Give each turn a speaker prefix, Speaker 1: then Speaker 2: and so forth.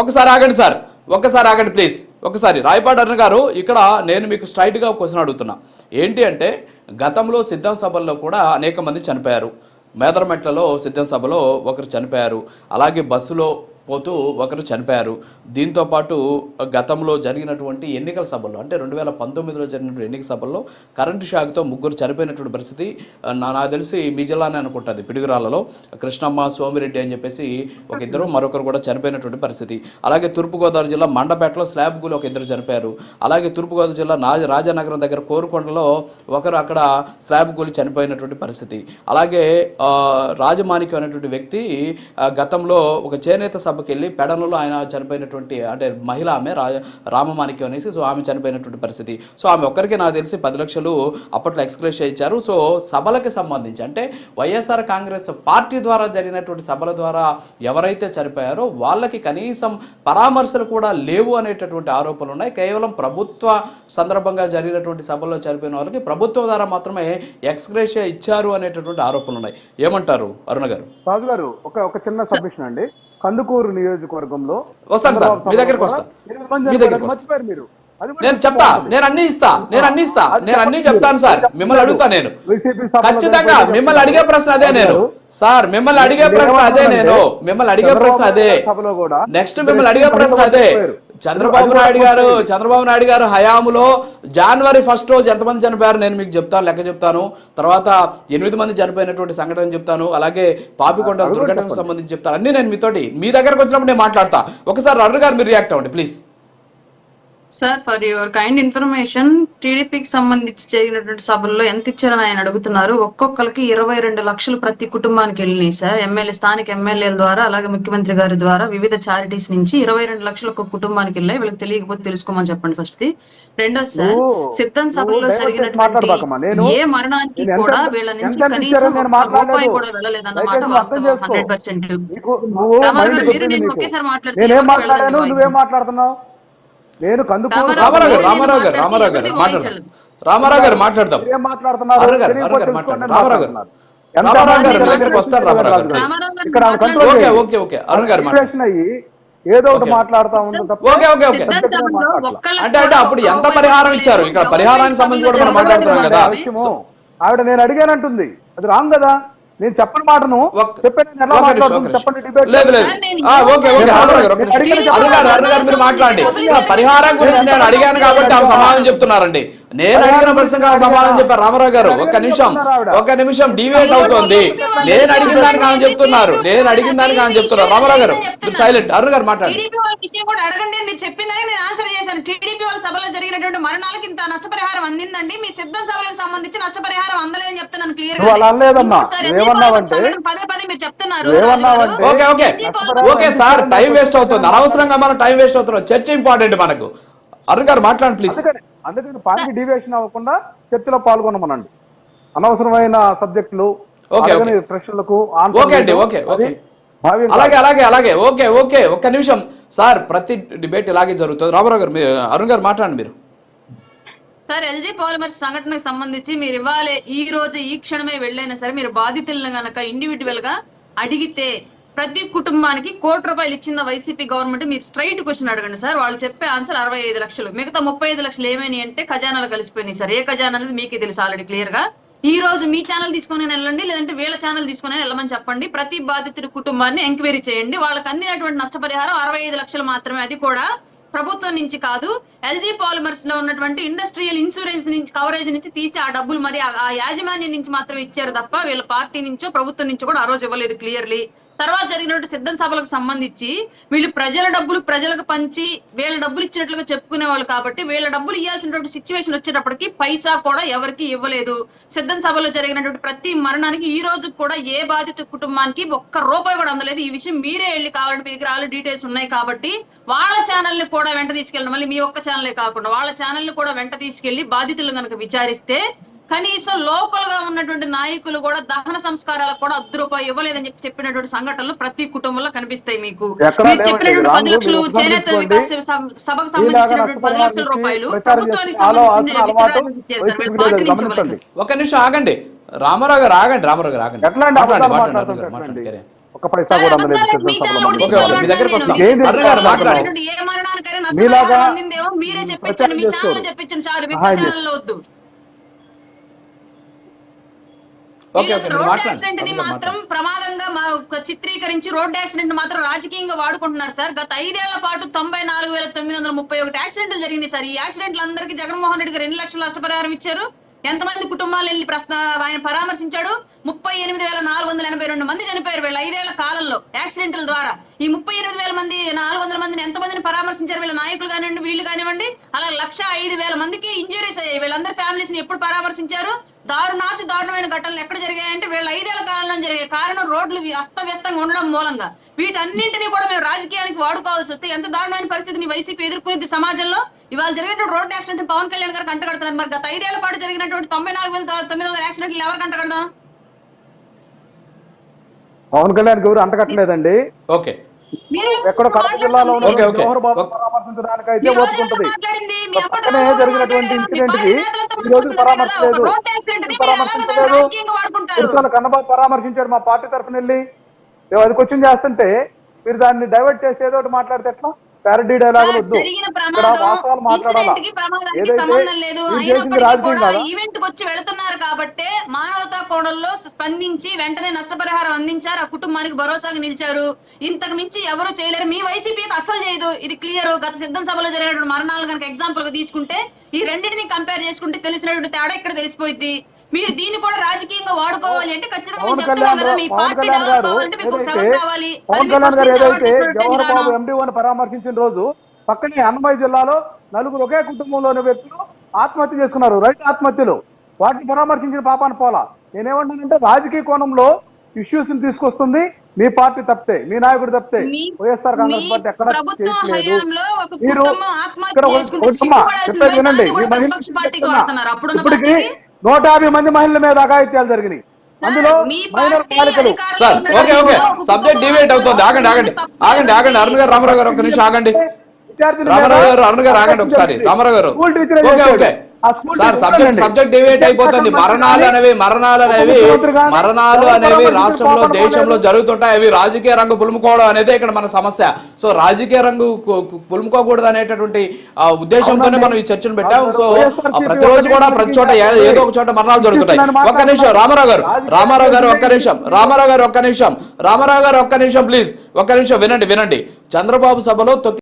Speaker 1: ఒకసారి ఆగండి సార్. ఒక్కసారి ఆగండి ప్లీజ్. ఒకసారి రాయపాటి అన్న గారు ఇక్కడ నేను మీకు స్ట్రైట్గా క్వశ్చన్ అడుగుతున్నా. ఏంటి అంటే గతంలో సిద్ధం సభల్లో కూడా అనేక మంది చనిపోయారు. మేదరమెట్లలో సిద్ధం సభలో ఒకరు చనిపోయారు. అలాగే బస్సులో పోతూ ఒకరు చనిపోయారు. దీంతో పాటు గతంలో జరిగినటువంటి ఎన్నికల సభల్లో అంటే రెండు వేల పంతొమ్మిదిలో జరిగినటువంటి ఎన్నికల సభల్లో కరెంటు షాక్తో ముగ్గురు చనిపోయినటువంటి పరిస్థితి నా నాకు తెలిసి మీ జిల్లానే అనుకుంటుంది పిడుగురాళ్ళలో కృష్ణమ్మ సోమిరెడ్డి అని చెప్పేసి ఒక ఇద్దరు మరొకరు కూడా చనిపోయినటువంటి పరిస్థితి. అలాగే తూర్పుగోదావరి జిల్లా మండపేటలో స్లాబ్ గులి ఒక ఇద్దరు చనిపోయారు. అలాగే తూర్పుగోదావరి జిల్లా నాజ రాజానగరం దగ్గర కోరుకొండలో ఒకరు అక్కడ స్లాబ్ కూలి చనిపోయినటువంటి పరిస్థితి. అలాగే రాజమాణిక్యం అనేటువంటి వ్యక్తి గతంలో ఒక చేనేత సభకి వెళ్ళి పెడనలో ఆయన చనిపోయినటువంటి అంటే మహిళ ఆమె రా రామమాణిక్యం అనేసి సో ఆమె చనిపోయినటువంటి పరిస్థితి. సో ఆమె ఒక్కరికి నాకు తెలిసి పది లక్షలు అప్పట్లో ఎక్స్క్రేష్ ఇచ్చారు. సో సభలకు సంబంధించి అంటే వైఎస్ఆర్ కాంగ్రెస్ పార్టీ ద్వారా జరిగినటువంటి సభల ద్వారా ఎవరైతే చనిపోయారో వాళ్ళకి కనీసం పరామర్శలు కూడా లేవు అనేటటువంటి ఆరోపణలు ఉన్నాయి. కేవలం ప్రభుత్వ సందర్భంగా జరిగినటువంటి సభల్లో చనిపోయిన వాళ్ళకి ప్రభుత్వం ద్వారా మాత్రమే ఎక్స్గ్రేషియా ఇచ్చారు అనేటటువంటి ఆరోపణలు ఉన్నాయి. ఏమంటారు అరుణ గారు?
Speaker 2: రాజు గారు ఒక ఒక చిన్న సబ్మిషన్ అండి. కందుకూరు నియోజకవర్గంలో
Speaker 1: వస్తాను సార్. మీ దగ్గరికి
Speaker 2: సభలో
Speaker 1: వస్తా.
Speaker 2: కూడా ఎనిమిది మంది
Speaker 1: మీ
Speaker 2: చనిపోయారు.
Speaker 1: దగ్గరికి వస్తా.
Speaker 2: మర్చిపోయారు మీరు
Speaker 1: నేను చెప్తా నేను అన్ని ఇస్తా నేను అన్ని ఇస్తా నేను అన్ని చెప్తాను సార్ మిమ్మల్ని అడుగుతా నేను. ఖచ్చితంగా మిమ్మల్ని అడిగే ప్రశ్న అదే నేను. సార్ మిమ్మల్ని అడిగే ప్రశ్న అదే నేను. మిమ్మల్ని అడిగే ప్రశ్న అదే. నెక్స్ట్ మిమ్మల్ని అడిగే ప్రశ్న అదే. చంద్రబాబు నాయుడు గారు చంద్రబాబు నాయుడు గారు హయాములో జనవరి ఫస్ట్ రోజు ఎంతమంది చనిపోయారు నేను మీకు చెప్తాను లెక్క చెప్తాను. తర్వాత ఎనిమిది మంది చనిపోయినటువంటి సంఘటన చెప్తాను. అలాగే పాపికొండ దుర్ఘటనకు సంబంధించి చెప్తాను. అన్ని నేను మీతోటి మీ దగ్గరకు వచ్చినప్పుడు నేను మాట్లాడతా. ఒకసారి అరుణ్ గారు మీరు రియాక్ట్ అవ్వండి please
Speaker 3: sir for your kind information టీడీపీకి సంబంధించి జరిగినటువంటి సభల్లో ఎంత ఇచ్చారని ఆయన అడుగుతున్నారు. ఒక్కొక్కరికి ఇరవై రెండు లక్షలు ప్రతి కుటుంబానికి వెళ్ళినాయి సార్ ఎమ్మెల్యే స్థానిక ఎమ్మెల్యేల ద్వారా అలాగే ముఖ్యమంత్రి గారి ద్వారా వివిధ చారిటీస్ నుంచి ఇరవై రెండు లక్షలు ఒక్కొక్క కుటుంబానికి వెళ్ళాయి. వీళ్ళకి తెలియకపోతే తెలుసుకోమని చెప్పండి ఫస్ట్ రెండోది సార్ సిద్ధం సభల్లో జరిగినటువంటి ఏ మరణానికి కూడా వీళ్ళ నుంచి కనీసం. రూపాయి కూడా వెళ్ళలేదన్నమాట వాస్తవం. హండ్రెడ్ పర్సెంట్ రామారావు గారు, మీరు నేను. ఒకేసారి మాట్లాడితే
Speaker 2: నేనేం కందుకూరు
Speaker 3: రామారావు
Speaker 1: గారు రామారావు గారు రామారావు గారు
Speaker 3: మాట్లాడితే
Speaker 1: మాట్లాడదాం రామారావు గారు మాట్లాడదాం
Speaker 2: ఏం మాట్లాడుతున్నారు.
Speaker 1: రామారావు గారు. రామారావు గారు దగ్గరికి వస్తారు, రామారావు గారు.
Speaker 2: ఇక్కడ. Control
Speaker 1: okay. Okay okay Arun garu
Speaker 2: అయ్యి ఏదో ఒకటి. మాట్లాడుతా
Speaker 1: ఓకే అంటే అంటే అప్పుడు ఎంత పరిహారం ఇచ్చారు. ఇక్కడ పరిహారానికి సంబంధించి కూడా మనం మాట్లాడుతున్నాం కదా
Speaker 2: ఆవిడ నేను అడిగానంటుంది అది రాంగ్ కదా నేను చెప్పని మాటను చెప్పండి
Speaker 1: ఆ, మాట్లాడండి. ఆ, పరిహారం గురించి నేను అడిగాను కాబట్టి ఆమె సమాధానం చెప్తున్నారండి. నేను అడిగిన ప్రశ్నకు ఆమె సమాధానం చెప్పారు. రామారావు గారు ఒక్క నిమిషం ఒక్క నిమిషం డివేట్ అవుతోంది. నేను అడిగిన దానికి ఆమె చెప్తున్నారు. నేను అడిగిన దానికి ఆమె చెప్తున్నారు. రామారావు గారు మీరు సైలెంట్ అరుణ్ గారు మాట్లాడండి.
Speaker 4: విషయం కూడా అడగండి మీరు చెప్పిందని నేను ఆన్సర్ చేశాను. టీడీపీ వాళ్ళ సభలో జరిగినటువంటి మరణాలకు ఇంత నష్టపరిహారం అందిందండి. మీ సిద్ధం సభలకు సంబంధించి నష్టపరిహారం అందలేదని చెప్తున్నాను క్లియర్
Speaker 2: అలా
Speaker 4: పదే పదే మీరు చెప్తున్నారు.
Speaker 2: నువ్వేమన్నావంటే-
Speaker 1: okay okay. Okay sir time waste అవుతుంది. అనవసరంగా మనం టైం వేస్ట్ అవుతున్నాం. చర్చ ఇంపార్టెంట్ మనకు. అరుణ్ గారు మాట్లాడండి ప్లీజ్.
Speaker 2: అందుకని అందుకని పార్టీ డివియేషన్ అవ్వకుండా చర్చలో పాల్గొనమనండి. అనవసరమైన సబ్జెక్టులు. ప్రశ్నలకు
Speaker 1: అలాగే అలాగే అలాగే ఓకే ఓకే ఒక్క నిమిషం. సార్ ప్రతి డిబేట్ ఇలాగే జరుగుతుంది. రామారావు గారు మీరు అరుణ్ గారు మాట్లాడండి మీరు.
Speaker 3: సార్ ఎల్జీ పాలిమర్స్ సంఘటనకు సంబంధించి మీరు ఇవ్వాలి ఈ రోజు ఈ క్షణమే వెళ్ళైనా సరే మీరు బాధితులను గనక ఇండివిజువల్గా అడిగితే ప్రతి కుటుంబానికి కోటి రూపాయలు ఇచ్చిన వైసీపీ గవర్నమెంట్ మీరు స్ట్రైట్ క్వశ్చన్ అడగండి సార్. వాళ్ళు చెప్పే ఆన్సర్ అరవై ఐదు లక్షలు. మిగతా ముప్పై ఐదు లక్షలు ఏమైనాయి అంటే ఖజానాలు కలిసిపోయినాయి సార్. ఏ ఖజానా అనేది మీకే తెలుసు ఆల్రెడీ క్లియర్గా. ఈ రోజు మీ ఛానల్ తీసుకొని వెళ్ళండి లేదంటే వీళ్ళ ఛానల్ తీసుకొని వెళ్ళమని చెప్పండి. ప్రతి బాధితుడి కుటుంబాన్ని ఎంక్వైరీ చేయండి. వాళ్ళకి అందినటువంటి నష్టపరిహారం అరవై ఐదు లక్షలు మాత్రమే. అది కూడా ప్రభుత్వం నుంచి కాదు ఎల్జీ పాలిమర్స్లో ఉన్నటువంటి ఇండస్ట్రియల్ ఇన్సూరెన్స్ నుంచి కవరేజ్ నుంచి తీసి ఆ డబ్బులు మరి ఆ- ఆ యాజమాన్యం నుంచి మాత్రం ఇచ్చారు తప్ప వీళ్ళ పార్టీ నుంచో ప్రభుత్వం నుంచో కూడా ఆ రోజు ఇవ్వలేదు క్లియర్లీ తర్వాత జరిగినటువంటి సిద్ధం సభలకు సంబంధించి వీళ్ళు ప్రజల డబ్బులు ప్రజలకు పంచి వీళ్ళ డబ్బులు ఇచ్చినట్లుగా చెప్పుకునే వాళ్ళు కాబట్టి వీళ్ళ డబ్బులు ఇవ్వాల్సినటువంటి సిచ్యువేషన్ వచ్చేటప్పటికి పైసా కూడా ఎవరికి ఇవ్వలేదు. సిద్ధం సభలో జరిగినటువంటి ప్రతి మరణానికి ఈ రోజు కూడా ఏ బాధిత కుటుంబానికి ఒక్క రూపాయి కూడా అందలేదు. ఈ విషయం మీరే వెళ్ళి కావాలంటే మీ దగ్గర ఆల్రెడీ డీటెయిల్స్ ఉన్నాయి కాబట్టి వాళ్ళ ఛానల్ని కూడా వెంట తీసుకెళ్ళడం. మళ్ళీ మీ ఒక్క ఛానలే కాకుండా వాళ్ళ ఛానల్ని కూడా వెంట తీసుకెళ్ళి బాధితులు కనుక విచారిస్తే కనీసం లోకల్గా ఉన్నటువంటి నాయకులు కూడా దహన సంస్కారాలకు కూడా అర్ధ రూపాయి ఇవ్వలేదని చెప్పి చెప్పినటువంటి సంఘటనలు ప్రతి కుటుంబంలో కనిపిస్తాయి మీకు. మీరు. చెప్పినటువంటి పది లక్షలు చేనేత. వికాస్ సభ- సభకు సంబంధించినటువంటి పది లక్షల రూపాయలు ప్రభుత్వానికి సంబంధించిన
Speaker 1: ఒక్క నిమిషం ఆగండి. రామారావు గారు ఆగండి రామారావు గారు ఆగండి. మాట్లాడండి.
Speaker 2: ఒక పైసా
Speaker 3: సరే,
Speaker 2: కూడా
Speaker 3: అబద్ధాలు రోడ్
Speaker 1: యాక్సిడెంట్ని
Speaker 3: మాత్రం ప్రమాదంగా చిత్రీకరించి రోడ్ యాక్సిడెంట్ మాత్రం రాజకీయంగా వాడుకుంటున్నారు సార్ గత ఐదేళ్ళ పాటు తొంభై నాలుగు వేల తొమ్మిది వందల ముప్పై ఒకటి యాక్సిడెంట్లు జరిగింది సార్ ఈ యాక్సిడెంట్లు అందరికీ జగన్మోహన్ రెడ్డి గారు రెండు లక్షల నష్టపరిహారం ఇచ్చారు. ఎంతమంది కుటుంబాలు వెళ్ళి ప్రశ్న ఆయన పరామర్శించాడు? ముప్పై ఎనిమిది వేల నాలుగు వందల ఎనభై రెండు మంది చనిపోయారు వీళ్ళ ఐదేళ్ళ కాలంలో యాక్సిడెంట్ల ద్వారా. ఈ ముప్పై ఎనిమిది వేల మంది నాలుగు వందల మందిని ఎంతమందిని పరామర్శించారు? వీళ్ళ నాయకులు కానివ్వండి వీళ్ళు కానివ్వండి అలా లక్ష ఐదు వేల మందికి ఇంజరీస్ అయ్యాయి. వీళ్ళందరి ఫ్యామిలీస్ని ఎప్పుడు పరామర్శించారు? దారుణాతి దారుణమైన ఘటనలు ఎక్కడ జరిగాయంటే వీళ్ళ ఐదేళ్ళ కాలంలో జరిగాయి. కారణం రోడ్లు అస్తవ్యస్తంగా ఉండడం మూలంగా. వీటన్నింటినీ కూడా మేము రాజకీయానికి వాడుకోవాల్సి వస్తే ఎంత దారుణమైన పరిస్థితిని వైసీపీ ఎదుర్కొనేది సమాజంలో? ఇవాళ జరిగినటువంటి రోడ్ యాక్సిడెంట్ పవన్ కళ్యాణ్ గారు కంటగడుతున్నారు మరి గత ఐదేళ్ళ పాటు జరిగినటువంటి తొంభై నాలుగు వేల తొమ్మిది వందల యాక్సిడెంట్లు ఎవరు కంటగడదాం
Speaker 2: పవన్ కళ్యాణ్ ఎవరు అంటకట్టలేదండి
Speaker 1: ఓకే.
Speaker 3: మీరే
Speaker 2: ఎక్కడో కడప జిల్లాలో పక్కనే జరిగినటువంటి
Speaker 3: ఇన్సిడెంట్కి
Speaker 2: ఈ రోజు పరామర్శలేదు పరామర్శించలేదు. కన్నబాబు పరామర్శించాడు మా పార్టీ తరఫున వెళ్ళి. అది క్వశ్చన్ చేస్తుంటే మీరు దాన్ని డైవర్ట్ చేసి ఏదో ఒకటి మాట్లాడితే ఎట్లా? ప్యారడీ డైలాగులు
Speaker 3: సార్,
Speaker 2: వద్దు. ఇక్కడ
Speaker 3: ప్రమాదం
Speaker 2: వాస్తవాలు మాట్లాడాలా? ఏదైతే
Speaker 3: ఈవెంట్కి వచ్చి వెళుతున్నారు కాబట్టే మానవతా కోణంలో స్పందించి వెంటనే నష్టపరిహారం అందించారు. ఆ కుటుంబానికి భరోసాగా నిలిచారు. ఇంతకు మించి ఎవరు చేయలేరు. మీ వైసీపీ అస్సలు చేయదు. ఇది క్లియర్ గత సిద్ధం సభలో జరిగినటువంటి మరణాలు కనుక ఎగ్జాంపుల్గా తీసుకుంటే ఈ రెండింటిని కంపేర్ చేసుకుంటే తెలిసినటువంటి తేడా ఇక్కడ తెలిసిపోయింది మీరు దీన్ని కూడా రాజకీయంగా వాడుకోవాలి అంటే ఖచ్చితంగా మేము చెప్తున్నాం కదా మీ పార్టీ డెవలప్ మీకు
Speaker 2: ఏదైతే
Speaker 3: కావాలి.
Speaker 2: పరామర్శించిన రోజు పక్కనే అన్నమయ్య జిల్లాలో నలుగురు ఒకే కుటుంబంలోని వ్యక్తులు ఆత్మహత్య చేసుకున్నారు. రైతు ఆత్మహత్యలు. వాటిని పరామర్శించిన పాపాన్ని పోలా. నేనేమంటానంటే రాజకీయ కోణంలో ఇష్యూస్ని తీసుకొస్తుంది మీ పార్టీ తప్పితే మీ నాయకుడు తప్పితే వైఎస్ఆర్ కాంగ్రెస్ పార్టీ ఎక్కడ మీరు ఇక్కడ చెప్పేది వినండి. ఇప్పటికి నూట యాభై మంది మహిళల మీద అఘాయిత్యాలు జరిగినాయి. అందులో
Speaker 3: మీ
Speaker 2: మైనర్
Speaker 3: పార్టీ
Speaker 2: బాలికలు.
Speaker 1: Sir okay okay.
Speaker 3: ఒక
Speaker 1: సబ్జెక్ట్ డివేట్ అవుతుంది. ఆగండి ఆగండి. ఆగండి ఆగండి. అరుణ్ గారు రామారావు గారు ఒక్క నిమిషం ఆగండి.
Speaker 2: విద్యార్థుల
Speaker 1: రామారావు
Speaker 2: మీద
Speaker 1: గారు అరుణ్ గారు ఆగండి ఒకసారి. Ramarao garu. Okay. Okay. Sir subject
Speaker 2: చూడండి.
Speaker 1: సబ్జెక్ట్ డివేట్ అయిపోతుంది. మరణాలు అనేవి మరణాలు అనేవి మరణాలు అనేవి రాష్ట్రంలో దేశంలో. జరుగుతుంటాయి. అవి రాజకీయ రంగు పులుముకోవడం అనేది ఇక్కడ మన సమస్య. సో రాజకీయ రంగు పులుముకోకూడదు అనేటటువంటి ఉద్దేశంతోనే. మనం ఈ చర్చను పెట్టాం. సో ప్రతిరోజు కూడా ప్రతి చోట ఏదో ఒక చోట మరణాలు జరుగుతుంటాయి ఒక్క నిమిషం రామారావు గారు. రామారావు గారు ఒక్క నిమిషం రామారావు గారు ఒక్క నిమిషం రామారావు గారు ఒక్క నిమిషం ప్లీజ్. ఒక్క నిమిషం వినండి వినండి. చంద్రబాబు సభలో తొక్కి